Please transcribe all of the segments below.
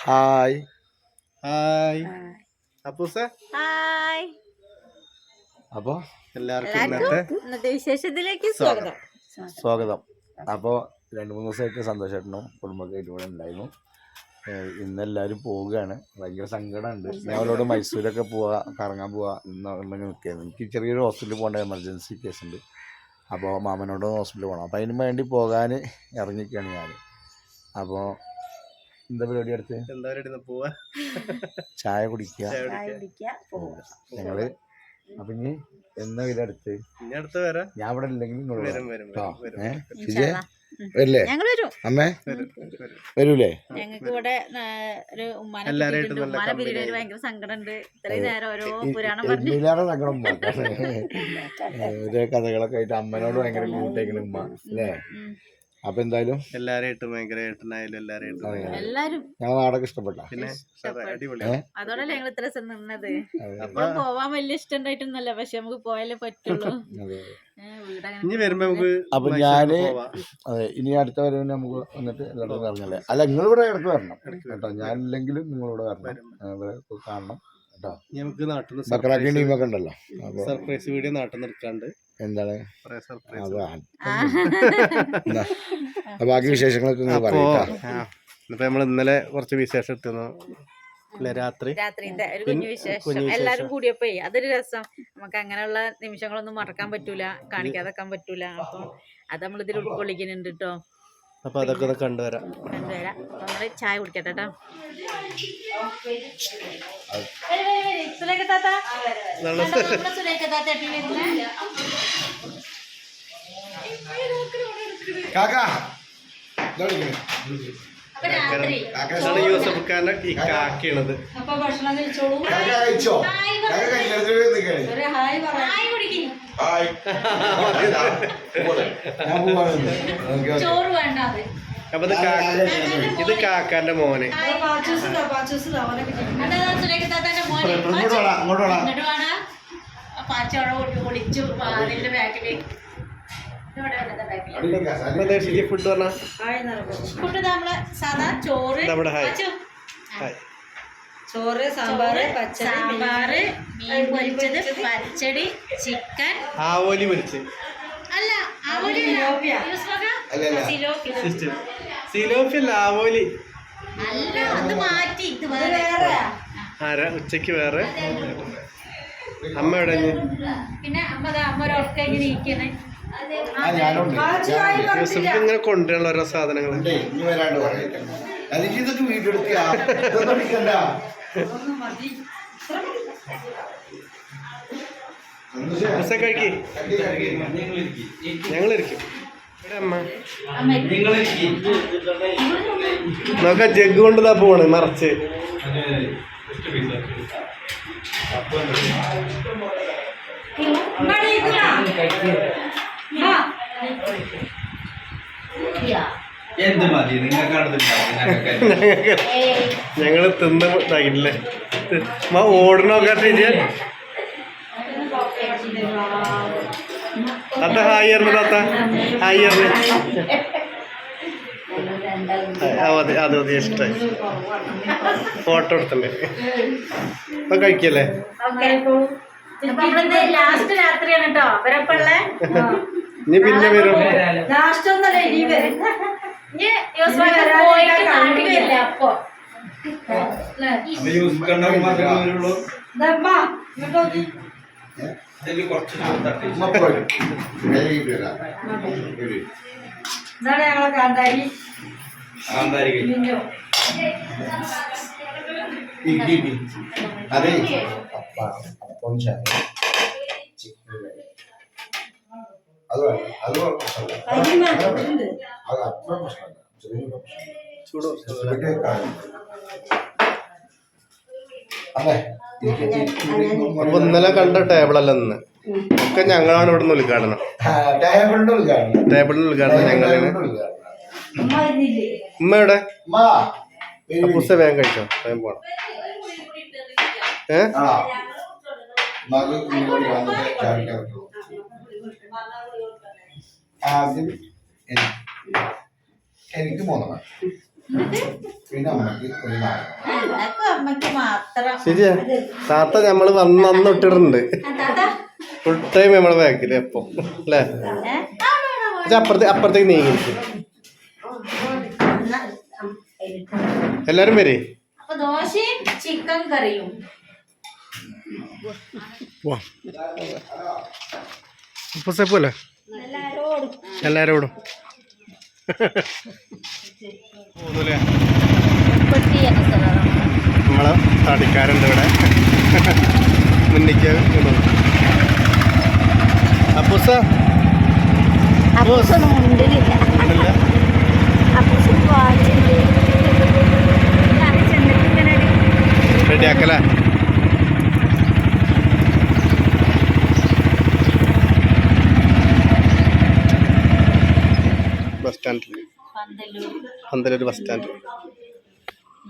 Hi hi അപ്പൂസ? Hi അപ്പോ? എല്ലാവർക്കും ഇന്നത്തെ വിശേഷത്തിലേക്ക് സ്വാഗതം. സ്വാഗതം. അപ്പോൾ രണ്ട് മൂന്ന് ദിവസമായിട്ട് സന്തോഷമായിട്ടും കുടുംബമൊക്കെ ആയിട്ട് ഇവിടെ ഉണ്ടായിരുന്നു ഇന്നെല്ലാവരും പോവുകയാണ്. ഭയങ്കര സങ്കടമുണ്ട്. ഞങ്ങളോട് മൈസൂരൊക്കെ പോവാ കറങ്ങാൻ പോവാ നിൽക്കുകയായിരുന്നു. എനിക്ക് ചെറിയൊരു ഹോസ്പിറ്റലിൽ പോകേണ്ട എമർജൻസി കേസ് ഉണ്ട് അപ്പോൾ മാമനോട് ഹോസ്പിറ്റലിൽ പോകണം. അപ്പോൾ അതിന് വേണ്ടി പോകാൻ ഇറങ്ങിയിരിക്കുകയാണ് ഞാൻ അപ്പോൾ എന്താ പരിപാടി അടുത്ത്? എന്താ പറയുക പോവാ. ചായ കുടിക്കുക. ഞങ്ങൾ അപ്പൊ ഇനി എന്നാ ഇത് അടുത്ത്? ഇനി അടുത്ത് വരാം. ഞാൻ ഇവിടെ ഇല്ലെങ്കിൽ. വരില്ലേ? അമ്മേ? വരും വരും. വരൂലേ? ഞങ്ങൾക്ക് ഇവിടെ ഒരു ഉമ്മാനെ എല്ലാരായിട്ടും കിട്ടിയിട്ടുണ്ട്. നല്ല ഉമ്മാനെ company പിരിവിന് ആയി. ഭയങ്കര സങ്കടമുണ്ട്. ഇത്രയും നേരം ഓരോ പുരാണം പറഞ്ഞു. സങ്കടം ഓരോ കഥകളൊക്കെ ആയിട്ട് അമ്മനോട് ഭയങ്കര കൂട്ടേക്കണ ഉമ്മ അല്ലേ. അപ്പൊ എന്തായാലും എല്ലാരായിട്ടും ഭയങ്കര ഏട്ടനായാലും എല്ലാരായിട്ടും എല്ലാരും ഞങ്ങൾ നാടൊക്കെ ഇഷ്ടപ്പെട്ട? പിന്നെ അടിപൊളി ഏ? അതോടല്ലേ ഞങ്ങൾ ഇത്ര നിന്നത്. അപ്പൊ പോവാൻ വലിയ ഇഷ്ടം ഉണ്ടായിട്ടൊന്നല്ല പക്ഷെ നമുക്ക് പോയാലേ പറ്റുള്ളൂ. ഇനി വരുമ്പോ നമുക്ക് അപ്പൊ ഞാൻ അതെ ഇനി അടുത്ത വരവിന് നമുക്ക് വന്നിട്ട് എല്ലായിടത്തും പറഞ്ഞല്ലേ അല്ല? നിങ്ങൾ ഇവിടെ ഇടയ്ക്ക് വരണം. കേട്ടോ ഞാനില്ലെങ്കിലും നിങ്ങളിവിടെ വരണം. ഇവിടെ കാണണം. കേട്ടോ. നമുക്ക് നാട്ടിൽ ബക്രാക്കി ടീമൊക്കെ ഉണ്ടല്ലോ. സർപ്രൈസ് വീഡിയോ നാട്ടിൽ നിൽക്കാണ്ട് എന്താണ്? ബാക്കി വിശേഷങ്ങളൊക്കെ അപ്പോ നമ്മൾ ഇന്നലെ കുറച്ച് വിശേഷം എടുത്തിരുന്നു. രാത്രി. രാത്രിന്റെ ഒരു കുഞ്ഞു വിശേഷം. കുഞ്ഞു വിശേഷം. എല്ലാരും കൂടിയപ്പോ അതൊരു രസം. നമുക്ക് അങ്ങനെയുള്ള നിമിഷങ്ങളൊന്നും മറക്കാൻ പറ്റൂല. കാണിക്കാതെക്കാൻ പറ്റൂല. അപ്പൊ അത് നമ്മൾ ഇതിൽ ഉൾക്കൊള്ളിക്കുന്നുണ്ട് കേട്ടോ. അപ്പൊ അതൊക്കെ ഒന്ന് കണ്ടുവരാം. കണ്ടുവരാം. നമ്മൾ ചായ കുടിക്കട്ടെ കേട്ടോ. ഈ കാക്കയാണത്. അപ്പൊ ഭക്ഷണം കഴിച്ചോളൂ. കാക്ക കഴിച്ചോ? ഹായ്. ചോറ് വേണ്ട അപ്പൊ ഇത് ഇത് കാക്കാന്റെ മോനെ. ഫുഡ് പറഞ്ഞ? ഫുഡ് നമ്മൾ സാധാ ചോറ്. നമ്മുടെ ഹായ്. പാച്ചോ. ഹായ്. ചോറ് സാമ്പാറ് പച്ചടി സാമ്പാറ് മീൻ പൊരിച്ചത് പച്ചടി. ചിക്കൻ. ആവോലി പൊരിച്ച്. അല്ല ആവോലി. സിലോഫി അല്ല ആവോലി. അല്ല അത് മാറ്റി. ഇത് വേറെ. ആരാ ഉച്ചയ്ക്ക് വേറെ. അമ്മ എവിടെ പിന്നെ അമ്മ അമ്മ ഒരു ഇങ്ങനെ ഇരിക്കണേ. ഇങ്ങനെ കൊണ്ടുവരണ ഓരോ സാധനങ്ങൾ അല്ലെങ്കിൽ ഇതൊക്കെ വീഡിയോ കഴിക്ക്. അമ്മ. നോക്ക ജഗ് കൊണ്ടുതാ പോണ് മറച്ച്. എന്ത് മതി? നിങ്ങൾക്ക് ഞങ്ങൾ ഞങ്ങൾ തിന്ന് ഇതാക്കിട്ടില്ലേ മാ ഓടണോക്കാട്ടെ താത്ത ഹായ് അറിഞ്ഞു താത്ത. ഹായ് അറിഞ്ഞു അതെ അത് മതി ഇഷ്ടമായി ഫോട്ടോ എടുത്തല്ലേ? അപ്പൊ കഴിക്കല്ലേ ലാസ്റ്റ് രാത്രിയാണ് കേട്ടോ. അവരപ്പുള്ള ഇനി പിന്നെ വരും. ലാസ്റ്റ് ഒന്നല്ലേ ഇനി വരും. ഇതാണ് ഞങ്ങളെ കാന്താരി. അതെ അപ്പ ചിക്കൻ. അത് അത് പ്രശ്നമില്ല അത് അത്ര പ്രശ്നമില്ല. ചെറിയ. അപ്പൊ ഇന്നലെ കണ്ട ടേബിളല്ല ഇന്ന്. ഒക്കെ ഞങ്ങളാണ് ഇവിടെ നിന്ന് ഉദ്ഘാടനം ടേബിളിന്റെ ഉദ്ഘാടനം. ടേബിളിൽ ഉദ്ഘാടനം ഞങ്ങളാണ് ഉമ്മ എവിടെ. പുസ്തകം വേഗം കഴിച്ചോ? വേഗം പോണം. ഏ? ആദ്യം എനിക്ക് എനിക്ക് മൂന്നെണ്ണം. പിന്നെ അമ്മയ്ക്ക് ഒരു ശരിയാ. താത്ത നമ്മൾ വന്ന് അന്ന് ഇട്ടിട്ടുണ്ട്. ഫുൾ ടൈം നമ്മളെ ബാക്കിൽ എപ്പോ അല്ലേ? പക്ഷെ അപ്പുറത്തെ അപ്പുറത്തേക്ക് നീങ്ങി എല്ലാരും വരേ? അപ്പൊ ദോശയും ചിക്കൻ കറിയും. വാ അപ്പൊ സെപ്പല്ലേ എല്ലാരോടും പോന്നൂലേ നമ്മളെ തടിക്കാരുണ്ട് ഇവിടെ. മുന്നിക്ക് അപ്പൂസ? അപ്പൂസൊന്നും മുണ്ടിലില്ല ഉണ്ടല്ലേ? അപ്പൂസ് വാച്ചിണ്ട് ഞാൻ ചെന്നിട്ട് ഇങ്ങനെ ഒരു റെഡിയാക്കലേ ബസ് സ്റ്റാൻഡിൽ പന്തലൊരു ബസ് സ്റ്റാൻഡ്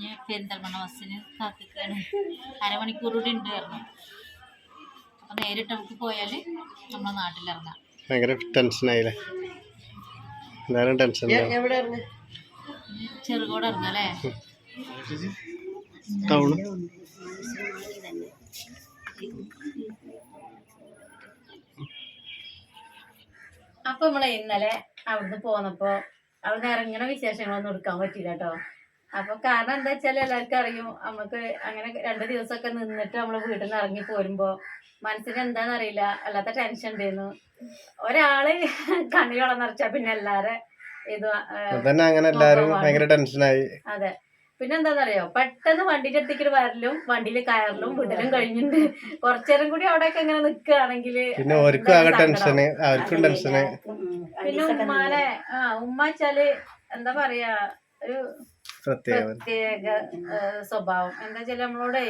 ഞാൻ പെരിന്തൽമണ്ണ ബസ്സിന് കാത്തിക്കാണ്. അരമണിക്കൂർ കൂടി ഉണ്ട് പറഞ്ഞു അപ്പൊ നേരിട്ട് നമുക്ക് പോയാൽ നമ്മളെ നാട്ടിലിറങ്ങാം. ഭയങ്കര ടെൻഷനായില്ലേ എന്തായാലും ടെൻഷൻ ചെറുകോട് ഇറങ്ങാം ടൗൺ. അപ്പൊ നമ്മളെ ഇന്നലെ അവിടുന്ന് പോന്നപ്പോ അവിടുന്ന് ഇറങ്ങണ വിശേഷങ്ങളൊന്നും എടുക്കാൻ പറ്റില്ല കേട്ടോ. അപ്പൊ കാരണം എന്താ വെച്ചാൽ എല്ലാവർക്കും അറിയും. നമുക്ക് അങ്ങനെ രണ്ട് ദിവസമൊക്കെ നിന്നിട്ട് നമ്മൾ വീട്ടിൽ നിന്ന് ഇറങ്ങി പോരുമ്പോ മനസ്സിന് എന്താണെന്ന് അറിയില്ല. അല്ലാത്ത ടെൻഷൻ ഉണ്ടായിരുന്നു. ഒരാൾ കണ്ണിലോളം നിറച്ചാ പിന്നെ എല്ലാരെ ഇത് അങ്ങനെ എല്ലാരും ഭയങ്കര ടെൻഷനായി അതെ. പിന്നെ എന്താണെന്നറിയോ പെട്ടെന്ന് വണ്ടിന്റെ അടുത്തേക്ക് വരലും വണ്ടിയിൽ കയറലും വിടലും കഴിഞ്ഞിട്ടുണ്ട്. കുറച്ചേരം കൂടി അവിടെയൊക്കെ ഇങ്ങനെ നിക്കുകയാണെങ്കിൽ പിന്നെ ഓർക്കും ആകെ ടെൻഷന് അവർക്കും ടെൻഷന്. പിന്നെ ഉമ്മാനെ ആ ഉമ്മ വെച്ചാൽ എന്താ പറയാ ഒരു പ്രത്യേകം. സ്വഭാവം. എന്താ വെച്ചാൽ നമ്മളോടെ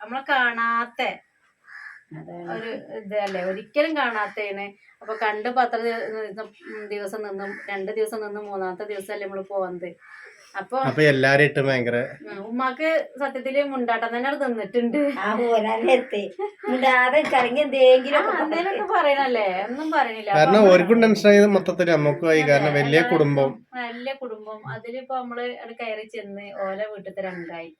നമ്മളെ കാണാത്ത ഒരു ഇതല്ലേ? ഒരിക്കലും കാണാത്തേന്. അപ്പൊ കണ്ട് പത്ര ദിവസം നിന്നും രണ്ട് ദിവസം നിന്നും മൂന്നാമത്തെ ദിവസം അല്ലേ നമ്മൾ പോകുന്നത് അപ്പൊ അപ്പൊ എല്ലാരും ഇട്ട് ഭയങ്കര ഉമ്മാക്ക് സത്യത്തിൽ മുണ്ടാട്ടം തന്നെ തിന്നിട്ടുണ്ട്. പറയണല്ലേ? ഒന്നും പറയണില്ല. കാരണം ഓർക്കും ടെൻഷൻ ആയത് മൊത്തത്തിൽ നമുക്കുമായി കാരണം വലിയ കുടുംബം. വലിയ കുടുംബം. അതിലിപ്പോ നമ്മൾ കയറി ചെന്ന് ഓല വീട്ടിൽ രണ്ടായി.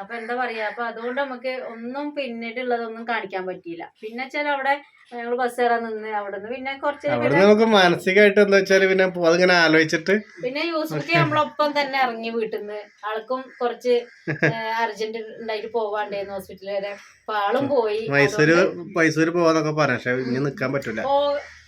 അപ്പൊ എന്താ പറയാ? അപ്പൊ അതുകൊണ്ട് നമുക്ക് ഒന്നും പിന്നീട് ഉള്ളതൊന്നും കാണിക്കാൻ പറ്റിയില്ല. പിന്നെ വെച്ചാൽ അവിടെ ഞങ്ങൾ ബസ് കയറാൻ നിന്ന് അവിടുന്ന്. പിന്നെ കുറച്ച് അവിടെ നമുക്ക് മാനസികമായിട്ട് എന്താ വെച്ചാൽ പിന്നെ അതിങ്ങനെ ആലോചിച്ചിട്ട് പിന്നെ യൂസുഫിക്ക് നമ്മളൊപ്പം തന്നെ ഇറങ്ങി വീട്ടിൽ നിന്ന് ആൾക്കും കുറച്ച് അർജന്റ് ഉണ്ടായിട്ട് പോവാണ്ടായിരുന്നു ഹോസ്പിറ്റലിൽ വരെ. അപ്പൊ ആളും പോയി. മൈസൂര് മൈസൂര് പോവാന്നൊക്കെ പറഞ്ഞു. പക്ഷെ ഇനി നിക്കാൻ പറ്റൂല.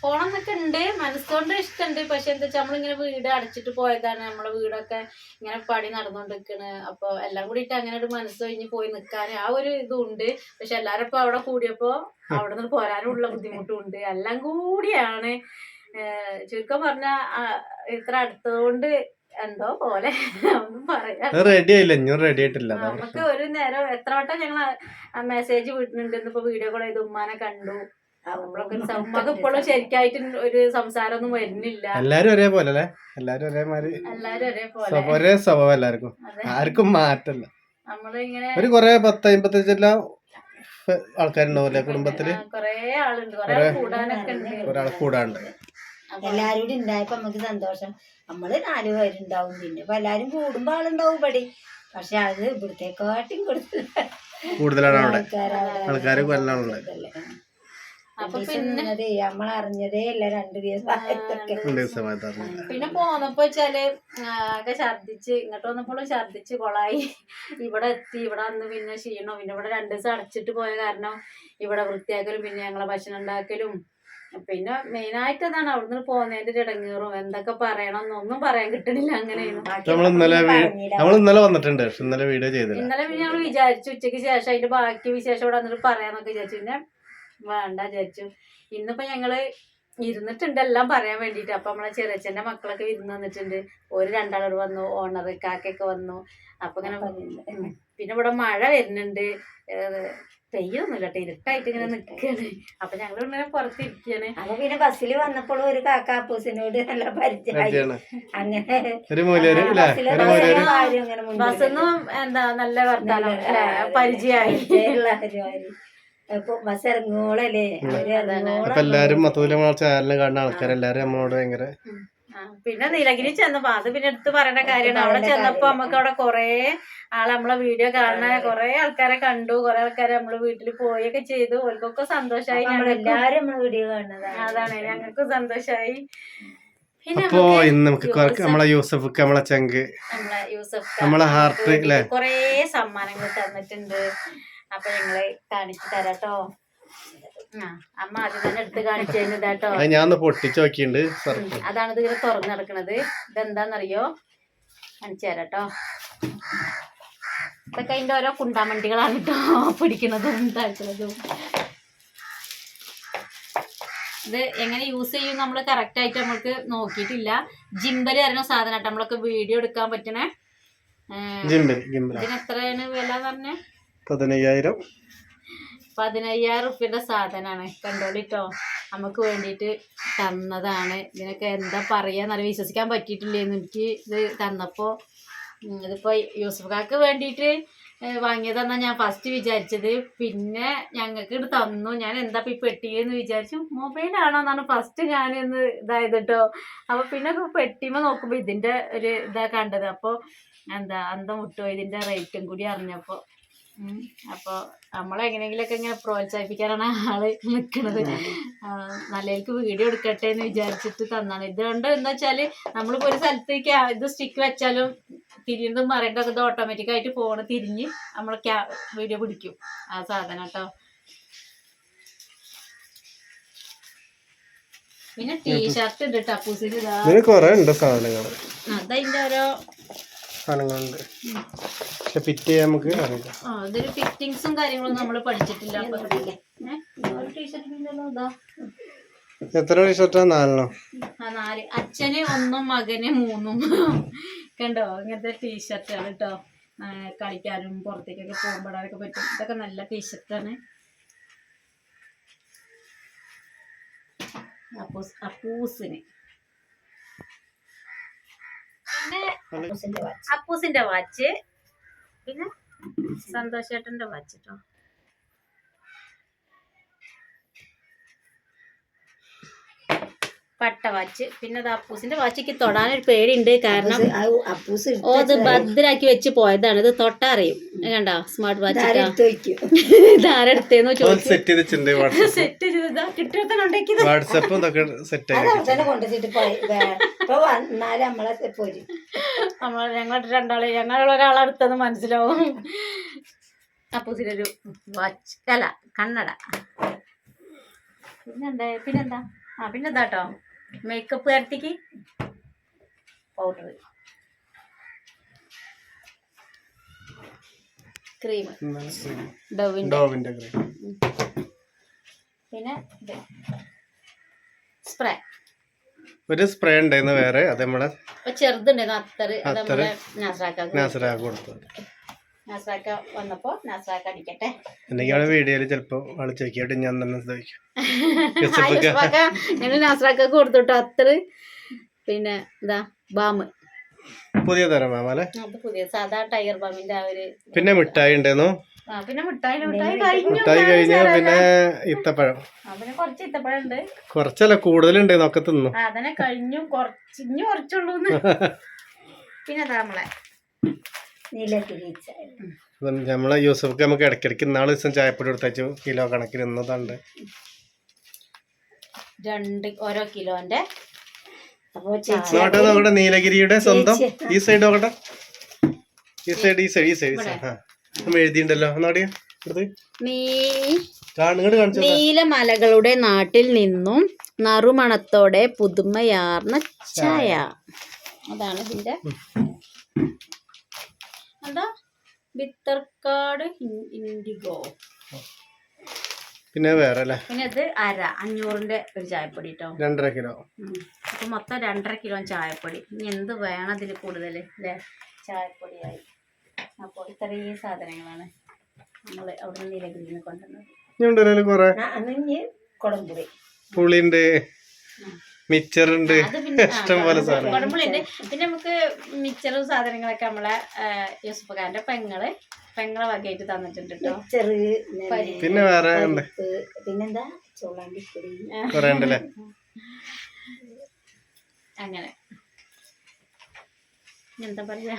പോണം എന്നൊക്കെ ഉണ്ട്. മനസ്സുകൊണ്ട് ഇഷ്ടമുണ്ട് പക്ഷെ എന്താ വെച്ചാൽ നമ്മളിങ്ങനെ വീട് അടച്ചിട്ട് പോയതാണ്. നമ്മളെ വീടൊക്കെ ഇങ്ങനെ പണി നടന്നുകൊണ്ടിരിക്കണ് അപ്പൊ എല്ലാം കൂടിയിട്ട് അങ്ങനെ ഒരു മനസ്സ് കഴിഞ്ഞ് പോയി നിൽക്കാൻ ആ ഒരു ഇതുണ്ട്. പക്ഷെ എല്ലാരും ഇപ്പൊ അവിടെ കൂടിയപ്പോ അവിടെ നിന്ന് പോരാനുള്ള ബുദ്ധിമുട്ടുണ്ട്. എല്ലാം കൂടിയാണ്. ചുരുക്കം പറഞ്ഞ ഇത്ര അടുത്തതുകൊണ്ട് എന്തോ പോലെ. ഒന്നും പറയാ അത് റെഡി ആയില്ല. ഇനിയും റെഡി ആയിട്ടില്ല. നമുക്ക് ഒരു നേരം എത്ര വട്ടം ഞങ്ങൾ മെസ്സേജ് വിട്ടിട്ടുണ്ട്. ഇന്നിപ്പോ വീഡിയോ കോൾ ചെയ്ത് ഉമ്മാനെ കണ്ടു. ഉമ്മക്ക് ഇപ്പോഴും ശരിക്കായിട്ട് ഒരു സംസാരമൊന്നും വരുന്നില്ല. എല്ലാരും ഒരേപോലെ അല്ലേ? എല്ലാരും ഒരേമാതിരി എല്ലാരും ഒരേപോലെ. സ്വഭാവം- ഒരേ സ്വഭാവം എല്ലാവർക്കും. ആർക്കും മാറ്റല്ല നമ്മളിങ്ങനെ ഒരു കൊറേ പത്ത് അമ്പത്തഞ്ചെല്ലാം ആൾക്കാരുണ്ടാവില്ലേ കുടുംബത്തിൽ? ആ, കൊറേ ആളുണ്ട്. കൊറേ കൊറേ- കൂടാനൊക്കെ ഉണ്ട്. ഒരാൾ കൂടാണ്ട്. എല്ലാരും കൂടി ഉണ്ടായപ്പോ നമുക്ക് സന്തോഷം. നമ്മൾ നാലു പേരുണ്ടാവും. പിന്നെ ഇപ്പൊ എല്ലാരും കൂടുമ്പോ ആളുണ്ടാവും പടി പക്ഷെ അത് ഇവിടത്തെക്കാട്ടും കൂടുതൽ കൂടുതലാണ് അവിടെ. ആൾക്കാരെ ആൾക്കാര് കൊല്ലാനുള്ളത്. നമ്മൾ അറിഞ്ഞതേ ഇല്ല രണ്ടു ദിവസം ആയിട്ടൊക്കെ രണ്ട് ദിവസമായിട്ട് പിന്നെ പോന്നപ്പോ വെച്ചാൽ ആകെ ഛർദിച്ച് ഇങ്ങോട്ട് വന്നപ്പോഴും ഛർദിച്ച് കൊളായി. ഇവിടെ എത്തി ഇവിടെ വന്ന് പിന്നെ ക്ഷീണം പിന്നെ ഇവിടെ രണ്ടു ദിവസം അടച്ചിട്ട് പോയ കാരണം ഇവിടെ വൃത്തിയാക്കലും പിന്നെ ഞങ്ങളെ ഭക്ഷണം ഉണ്ടാക്കലും. പിന്നെ മെയിനായിട്ട് അതാണ് അവിടുന്ന് പോകുന്നതിന്റെ ഇടങ്ങേറും. എന്തൊക്കെ പറയണം എന്നൊന്നും പറയാൻ കിട്ടണില്ല അങ്ങനെയാണ് നമ്മൾ ഇന്നലെ നമ്മൾ ഇന്നലെ വന്നിട്ടുണ്ട് ഇന്നലെ വീഡിയോ ചെയ്തില്ല. ഇന്നലെ പിന്നെ ഞങ്ങൾ വിചാരിച്ചു ഉച്ചയ്ക്ക് ശേഷം അതിന്റെ ബാക്കി വിശേഷം ഇവിടെ വന്നിട്ട് പറയാന്നൊക്കെ വിചാരിച്ചു. പിന്നെ വേണ്ട വിചാരിച്ചു. ഇന്നിപ്പോ ഞങ്ങൾ ഇരുന്നിട്ടുണ്ട് എല്ലാം പറയാൻ വേണ്ടിട്ട് അപ്പൊ നമ്മളെ ചെറിയച്ഛന്റെ മക്കളൊക്കെ വിരുന്ന് വന്നിട്ടുണ്ട്. ഒരു രണ്ടാളോട് വന്നു ഓണർ കാക്കൊക്കെ വന്നു. അപ്പൊ ഇങ്ങനെ. പിന്നെ ഇവിടെ മഴ വരുന്നുണ്ട്. പെയ്യൊന്നുമില്ല കേട്ടോ. ഇരുട്ടായിട്ട് ഇങ്ങനെ നിക്കാണ്. അപ്പൊ ഞങ്ങൾ ഇങ്ങനെ പുറത്തിരിക്കാണ്. അപ്പൊ പിന്നെ ബസ്സിൽ വന്നപ്പോൾ ഒരു കാക്ക അപ്പൂസിനോട് നല്ല പരിചയം അങ്ങനെ ബസ്സൊന്നും എന്താ നല്ല വർത്താനം പരിചയമായി. അപ്പൊ എല്ലാരും മൊത്തത്തിൽ ചാനലിൽ കാണുന്ന ആൾക്കാരെല്ലാരും നമ്മളോട് ഭയങ്കര പിന്നെ നീലഗിരി ചെന്നപ്പോ അത് പിന്നെ എടുത്ത് പറയേണ്ട കാര്യമാണ്. അവിടെ ചെന്നപ്പോ നമുക്ക് അവിടെ കൊറേ ആൾ നമ്മളെ വീഡിയോ കാണുന്ന കൊറേ ആൾക്കാരെ കണ്ടു. കൊറേ ആൾക്കാരെ നമ്മൾ വീട്ടിൽ പോയൊക്കെ ചെയ്തു. ഓർക്കൊക്കെ സന്തോഷായി ഞങ്ങൾക്കും. എല്ലാരും നമ്മളെ വീഡിയോ കാണുന്നതാണ്. അതാണ് ഞങ്ങൾക്ക് സന്തോഷായി. അപ്പോ ഇന്ന് നമുക്ക് നമ്മളെ യൂസഫ്ക്ക് നമ്മളെ ചങ്ക് നമ്മളെ യൂസഫ് നമ്മളെ heart നമുക്ക് ല്ലേ? കൊറേ സമ്മാനങ്ങൾ തന്നിട്ടുണ്ട്. അപ്പൊ നിങ്ങളെ കാണിച്ചു തരാട്ടോ. ആ അമ്മ ആദ്യം തന്നെ എടുത്ത് കാണിച്ചു കഴിഞ്ഞതാട്ടോ ഞാൻ പൊട്ടിച്ചു സർപ്പ് അതാണ് ഇതിങ്ങനെ തുറന്നു നടക്കണത്. ഇതെന്താന്നറിയോ? കാണിച്ചു തരാട്ടോ. ഇതൊക്കെ അതിന്റെ ഓരോ കുണ്ടാമണ്ടികളാണ് കേട്ടോ പിടിക്കണതും താഴ്ത്തുന്നതും ഇത് എങ്ങനെ യൂസ് ചെയ്യും നമ്മൾ കറക്റ്റ് ആയിട്ട് നമ്മൾക്ക് നോക്കിയിട്ടില്ല. ജിംബൽ തരണ സാധനമായിട്ട് നമ്മളൊക്കെ വീഡിയോ എടുക്കാൻ പറ്റണേ. ഇതിന് എത്രയാണ് വില പറഞ്ഞേ? പതിനയ്യായിരം. പതിനയ്യായിരം റുപ്യന്റെ സാധനമാണ് കണ്ടോളിട്ടോ? നമുക്ക് വേണ്ടിയിട്ട് തന്നതാണ്. ഇതിനൊക്കെ എന്താ പറയാന്നറിയ വിശ്വസിക്കാൻ പറ്റിയിട്ടില്ലേന്ന് എനിക്ക് ഇത് തന്നപ്പോൾ ഇതിപ്പോൾ ഇതിപ്പോ യൂസഫ് കാക്ക് വേണ്ടിയിട്ട് വാങ്ങിയതെന്നാ ഞാൻ ഫസ്റ്റ് വിചാരിച്ചത്. പിന്നെ ഞങ്ങൾക്ക് ഇത് തന്നു. ഞാൻ എന്താ ഈ പെട്ടിയെന്ന് വിചാരിച്ചു. മൊബൈലാണോ എന്നാണ് ഫസ്റ്റ് ഞാൻ ഇന്ന് ഇതായത് കേട്ടോ അപ്പൊ പിന്നെ പെട്ടിമ നോക്കുമ്പോൾ ഇതിന്റെ ഒരു ഇതാ കണ്ടത്. അപ്പോൾ എന്താ അന്തം മുട്ടോ ഇതിന്റെ റേറ്റും കൂടി അറിഞ്ഞപ്പോ. ഉം. അപ്പൊ നമ്മളെ എങ്ങനെയെങ്കിലൊക്കെ ഇങ്ങനെ പ്രോത്സാഹിപ്പിക്കാനാണ് ആൾ നിക്കണത്. നല്ലതിലേക്ക് വീഡിയോ എടുക്കട്ടെ എന്ന് വിചാരിച്ചിട്ട് തന്നാണ്. ഇതുകൊണ്ട് എന്താ വെച്ചാൽ നമ്മളിപ്പോ ഒരു സ്ഥലത്തേക്ക് ഇത് സ്റ്റിക്ക് വെച്ചാലും തിരിയുന്നതും മറയുന്നതൊക്കെ ഇത് ഓട്ടോമാറ്റിക് ആയിട്ട് ഫോണ് തിരിഞ്ഞ് നമ്മൾ വീഡിയോ പിടിക്കും. ആ സാധനം കേട്ടോ. പിന്നെ ടീഷർട്ട് ഉണ്ട് ടപ്പൂസിന്റെ ഇതിന് ഉണ്ട് സാധനങ്ങൾ ഓരോ സാധനങ്ങളുണ്ട്. ഫിറ്റ് ചെയ്യാൻ നമുക്ക് അറിയില്ല. ആ ഫിറ്റിങ്സും കാര്യങ്ങളൊന്നും നമ്മൾ പഠിച്ചിട്ടില്ല. എത്ര ടീഷർട്ടാ നാലെണ്ണോ. ആ നാല്. അച്ഛന് ഒന്നും മകന് മൂന്നും. കണ്ടോ? ഇങ്ങനത്തെ ടീഷർട്ടാണ് കേട്ടോ കളിക്കാനും പുറത്തേക്കൊക്കെ പോകുമ്പോഴൊക്കെ പറ്റും. ഇതൊക്കെ നല്ല ടീഷർട്ടാണ് അപ്പൂസ് അപ്പൂസിന്. പിന്നെ അപ്പൂസിന്റെ വാച്ച്. പിന്നെ സന്തോഷേട്ടന്റെ വാച്ച് കേട്ടോ പട്ട വാച്ച്. പിന്നെ അത് അപ്പൂസിന്റെ വാച്ചിക്ക് തൊടാനൊരു പേടിയുണ്ട് കാരണം അപ്പൂസ് ഓ അത് ഭദ്രാക്കി വെച്ച് പോയതാണ്. ഇത് തൊട്ടറിയും. കണ്ടോ? Smart watch set WhatsApp set ഇതൊക്കെ ആയി കൊണ്ടുവച്ചിട്ട് ഇപ്പൊ വന്നാലും നമ്മളെ പോരും നമ്മൾ ഞങ്ങൾ രണ്ടാളെ ഞങ്ങളുള്ള ഒരാളെടുത്തെന്ന് മനസ്സിലാവും. അപ്പൂസിനൊരു വാച്ച് അല്ല കണ്ണട. പിന്നെന്താ പിന്നെന്താ? ആ പിന്നെന്താ കേട്ടോ മേക്കപ്പ് കാര്യത്തിക്ക്? പൗഡർ ക്രീം ഡോവിന്റെ ക്രീം പിന്നെ ഇത്. സ്പ്രേ ഒരു സ്പ്രേ ഉണ്ടായിരുന്നു വേറെ അത് നമ്മളെ ചെറുതുണ്ടായിരുന്നു അത്തറ്. നമ്മളെ നാസറാക്ക നാസറാക്ക വന്നപ്പോ നാസറാക്ക അടിക്കട്ടെ. വീഡിയോയിൽ ചിലപ്പോ ആൾ ചോദിക്കട്ടെ ഞാൻ തന്നെ ചോദിക്കും യൂസഫാക്ക ഞങ്ങൾ നാസറാക്ക കൊടുത്തുട്ടോ അത്തറ്. പിന്നെ ഇതാ ബാമ് പുതിയ തരം മാമല്ലേ അത് പുതിയ സാധാ ടൈഗർ ബാമിന്റെ ആ ഒരു പിന്നെ മിഠായി ഉണ്ടായിരുന്നു പിന്നെ മിഠായി മിഠായി കഴിഞ്ഞു പിന്നെ ഇത്തപ്പഴം പിന്നെ കുറച്ച് ഇത്തപ്പഴം ഉണ്ട് കുറച്ചല്ല കൂടുതലുണ്ട് നോക്കെ തിന്നു. ആ അതന്നെ കഴിഞ്ഞു കുറച്ച് ഇനി കുറച്ചുള്ളൂ പിന്നെ അതാ നമ്മളെ. നമ്മളെ യൂസഫ്ക്ക് നമുക്ക് ഇടയ്ക്കിടയ്ക്ക് ഇന്നാൾ ദിവസം ചായപ്പൊടി എടുത്തു കിലോ കണക്കിന് ഇന്നതുണ്ട്. രണ്ട് ഓരോ കിലോന്റെ നോട്ടെ നോക്കട്ടെ നീലഗിരിയുടെ സ്വന്തം. ഈ സൈഡ് നോക്കട്ടെ. ഈ സൈഡ് ഈ സൈഡ് ഈ സൈഡ് ആ. കാണിച്ചു. നീലമലകളുടെ നാട്ടിൽ നിന്നും നറുമണത്തോടെ പുതുമയാർന്ന ചായ. അതാണ് ഇതിന്റെ എന്താ? ബിത്തർക്കാട് ഇൻ- ഇൻഡിഗോ. പിന്നെ വേറെ അല്ലേ? പിന്നെ ഇത് അര അഞ്ഞൂറിന്റെ ഒരു ചായപ്പൊടി കേട്ടോ രണ്ടര കിലോ. അപ്പൊ മൊത്തം രണ്ടര കിലോ ചായപ്പൊടി. ഇനി എന്ത് വേണം അതിൽ കൂടുതൽ അല്ലേ ചായപ്പൊടിയായി. അപ്പോൾ ഇത്രയും സാധനങ്ങളാണ് നമ്മൾ അവിടെ നിന്ന് നീലഗിരിയിൽ നിന്ന് കൊണ്ടുവന്നത് കുറെ? അന്ന് പുളിണ്ട് മിച്ചറുണ്ട് ഇഷ്ടം പോലെ സാധനം കുടംപുളിയുണ്ട് പിന്നെ നമുക്ക് മിച്ചറും സാധനങ്ങളൊക്കെ നമ്മളെ യൂസഫക്കാരന്റെ പെങ്ങൾ പെങ്ങളെ വകയായിട്ട് തന്നിട്ടുണ്ട് കേട്ടോ പിന്നെ വേറെ പിന്നെന്താ? ഉണ്ടല്ലേ അങ്ങനെ. എന്താ പറയാ?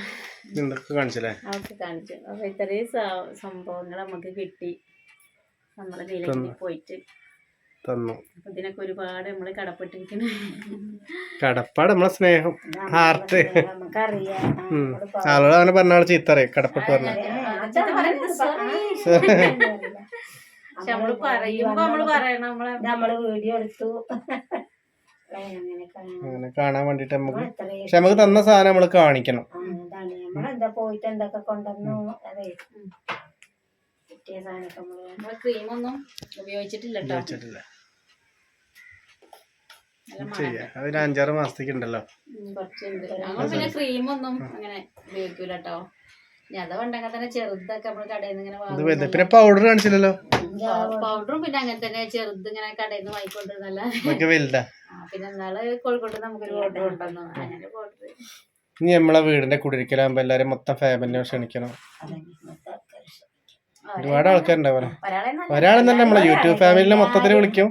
കാണിച്ചല്ലേ? അവർക്ക് കാണിച്ചു. അപ്പൊ ഇത്രയും സ- സംഭവങ്ങൾ നമുക്ക് കിട്ടി. നമ്മളെ പോയിട്ട്. തന്നു. ഇതിനൊക്കെ ഒരുപാട് നമ്മൾ കടപ്പെട്ടിരിക്കണ. കടപ്പാട് നമ്മളെ സ്നേഹം ഹാർട്ട് നമുക്കറിയാം. ആളോട് അങ്ങനെ പറഞ്ഞ ആൾ ചീത്ത അറിയാം കടപ്പെട്ട് പറഞ്ഞു. പക്ഷെ നമ്മൾ പറയുമ്പോ നമ്മൾ പറയണം നമ്മളെ നമ്മൾ വീഡിയോ എടുത്തു. അങ്ങനെ കാണാൻ വേണ്ടിട്ട് നമുക്ക് പക്ഷെ നമുക്ക് തന്ന സാധനം നമ്മൾ കാണിക്കണം. അതാണ്. പോയിട്ട് എന്തൊക്കെ കൊണ്ടുവന്നു? അതെ. കിട്ടിയ സാധനമൊക്കെ നമ്മൾ നമ്മൾ ക്രീമൊന്നും ഉപയോഗിച്ചിട്ടില്ല അതൊരു അഞ്ചാറ് മാസത്തേക്ക് ഉണ്ടല്ലോ. ക്രീമൊന്നും അങ്ങനെ ഉപയോഗിക്കൂല തന്നെ ചെറുതൊക്കെ കടയിൽ നിന്ന് ഇങ്ങനെ പിന്നെ പൗഡർ കാണിച്ചില്ലല്ലോ? പൗഡറും പിന്നെ അങ്ങനെ തന്നെ ചെറുത് ഇങ്ങനെ കടയിൽ നിന്ന് വാങ്ങിക്കൊണ്ടിരുന്നല്ല പിന്നെ എന്നാൾ കോഴിക്കോട്ട് നമുക്കൊരു പൗഡർ ഉണ്ടെന്നു അങ്ങനെ പൗഡർ ഇനി നമ്മളെ വീടിന്റെ കുടിരിക്കലാകുമ്പോ എല്ലാരും മൊത്തം ഫാമിലിനെ ക്ഷണിക്കണം. ഒരുപാട് ആൾക്കാരുണ്ടാവും ഒരാളെ ഒരാളെന്ന് തന്നെ നമ്മളെ യൂട്യൂബ് ഫാമിലിനെ മൊത്തത്തിൽ വിളിക്കും.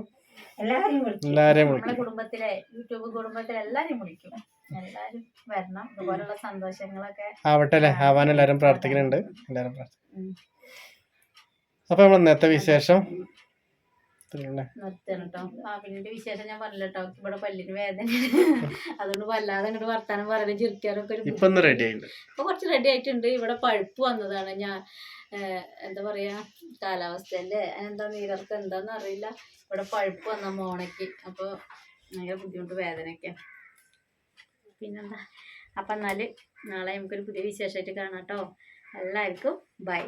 എല്ലാരെയും വിളിക്കും. കുടുംബത്തിലെ യൂട്യൂബ് കുടുംബത്തിലെ എല്ലാരെയും വിളിക്കും. എല്ലാരും വരണം. ഇതുപോലുള്ള സന്തോഷങ്ങളൊക്കെ ആവട്ടെ അല്ലേ? ആവാൻ എല്ലാരും പ്രാർത്ഥിക്കുന്നുണ്ട്. എല്ലാരും അപ്പൊ നമ്മൾ ഇന്നത്തെ വിശേഷം? നിർത്തണം കേട്ടോ പാപ്പിന്റെ വിശേഷം ഞാൻ പറഞ്ഞില്ല കേട്ടോ ഇവിടെ പല്ലിന് വേദന. അതുകൊണ്ട് വല്ലാതെ അങ്ങോട്ട് വർത്താനം പറയാൻ ചിരിക്കാനൊക്കെ ഒരു ഇപ്പൊ കുറച്ച് റെഡി ആയിട്ടുണ്ട്. ഇവിടെ പഴുപ്പ് വന്നതാണ്. ഞാൻ എന്താ പറയാ കാലാവസ്ഥയല്ലേ? എന്താ നീരർക്ക് എന്താന്ന് അറിയില്ല. ഇവിടെ പഴുപ്പ് വന്ന മോണയ്ക്ക്. അപ്പൊ ഭയങ്കര ബുദ്ധിമുട്ട് വേദനയൊക്കെ. പിന്നെന്താ? അപ്പം എന്നാൽ നാളെ നമുക്കൊരു പുതിയ വിശേഷമായിട്ട് കാണാം കേട്ടോ എല്ലാവർക്കും ബൈ.